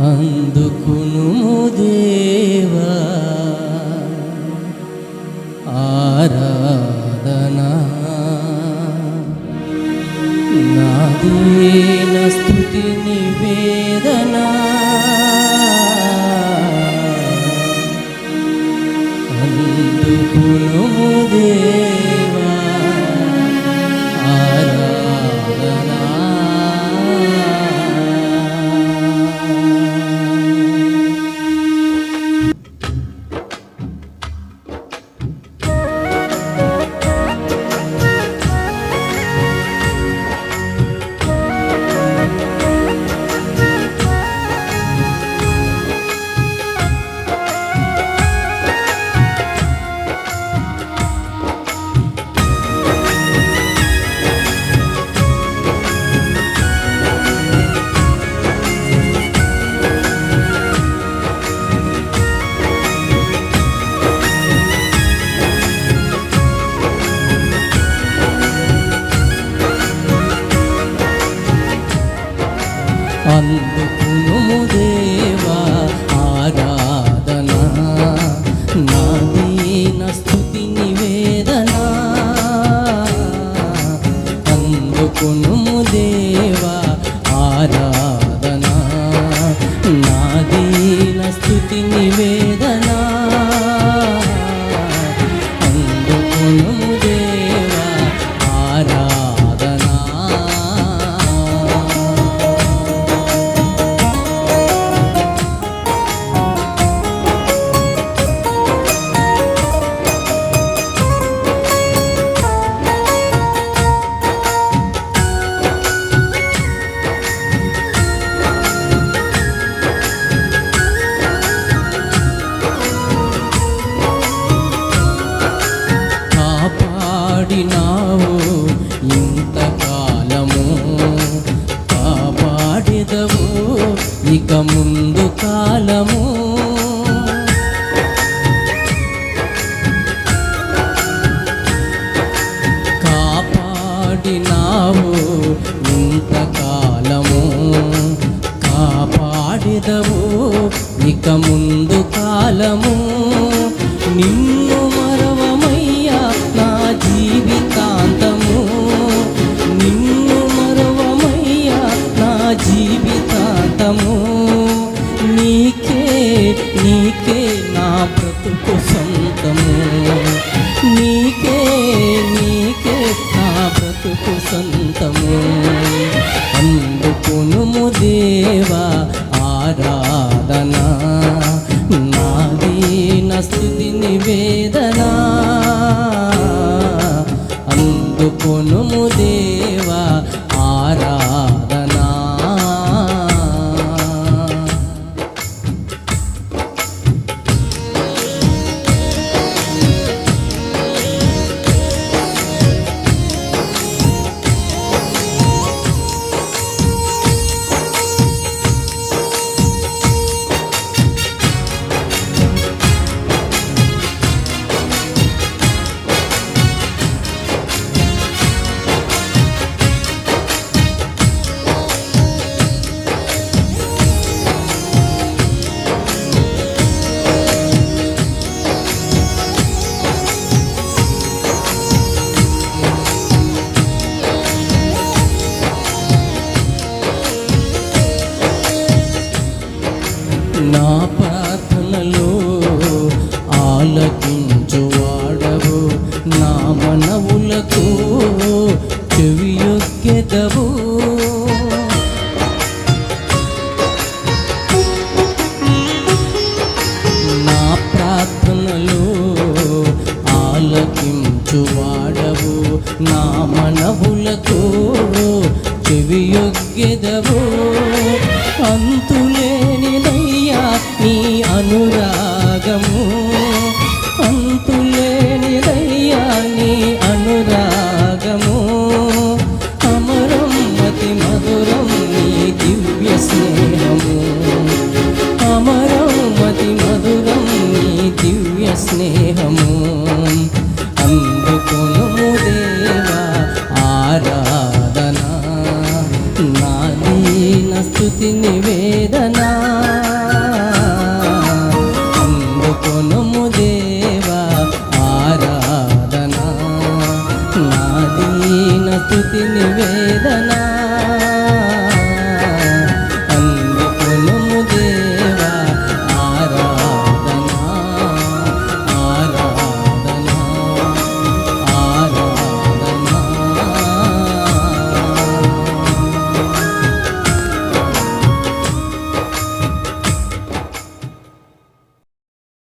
అందుకును దేవా. అందుకును ముందు కాలము. కాపాడినావు ఇంతకాలము కాపాడిదవు ఇక ముందు కాలము. నిన్ను మరవమయ్యా నా జీవితాంతము. నిన్ను మరవమయ్యా నా జీవితాంతము. నీకే నా బ్రతుకు సొంతము. నీకే నీకే నా బ్రతుకు సొంతము. అందుకును దేవా ఆరాధన. నాదీన స్థుతి నివేదన అందుకును నా ప్రార్థనలో ఆలకించు వాడవు నా మనవులకు చెవియొక్కెదవు.